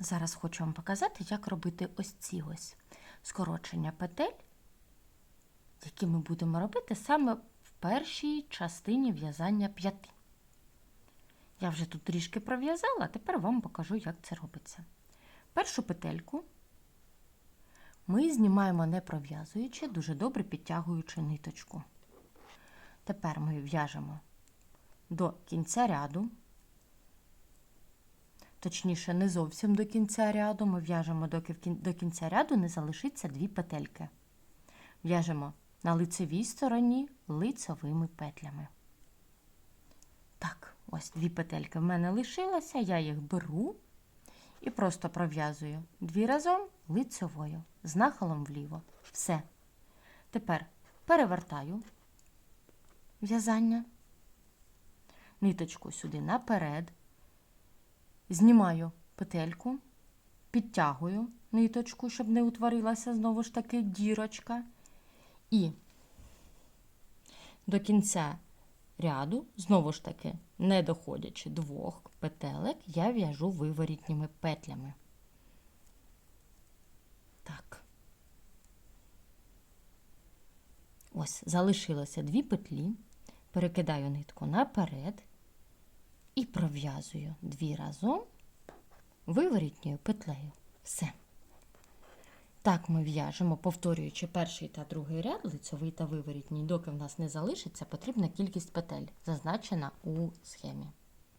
Зараз хочу вам показати, як робити ось ці ось скорочення петель, які ми будемо робити саме в першій частині в'язання п'яти. Я вже тут трішки пров'язала, тепер вам покажу, як це робиться. Першу петельку ми знімаємо не пров'язуючи, дуже добре підтягуючи ниточку. Тепер ми в'яжемо до кінця ряду, точніше, не зовсім до кінця ряду. Ми в'яжемо, доки до кінця ряду не залишиться дві петельки. В'яжемо на лицевій стороні лицевими петлями. Так, ось дві петельки в мене лишилося, я їх беру і просто пров'язую дві разом лицевою з нахилом вліво. Все. Тепер перевертаю в'язання, ниточку сюди наперед, знімаю петельку, підтягую ниточку, щоб не утворилася знову ж таки дірочка. І до кінця ряду, знову ж таки, не доходячи двох петелек, я в'яжу виворітніми петлями. Так. Ось, залишилося дві петлі. Перекидаю нитку наперед і пров'язую дві разом виворітньою петлею. Все. Так ми в'яжемо, повторюючи перший та другий ряд, лицьовий та виворітній, доки в нас не залишиться потрібна кількість петель, зазначена у схемі.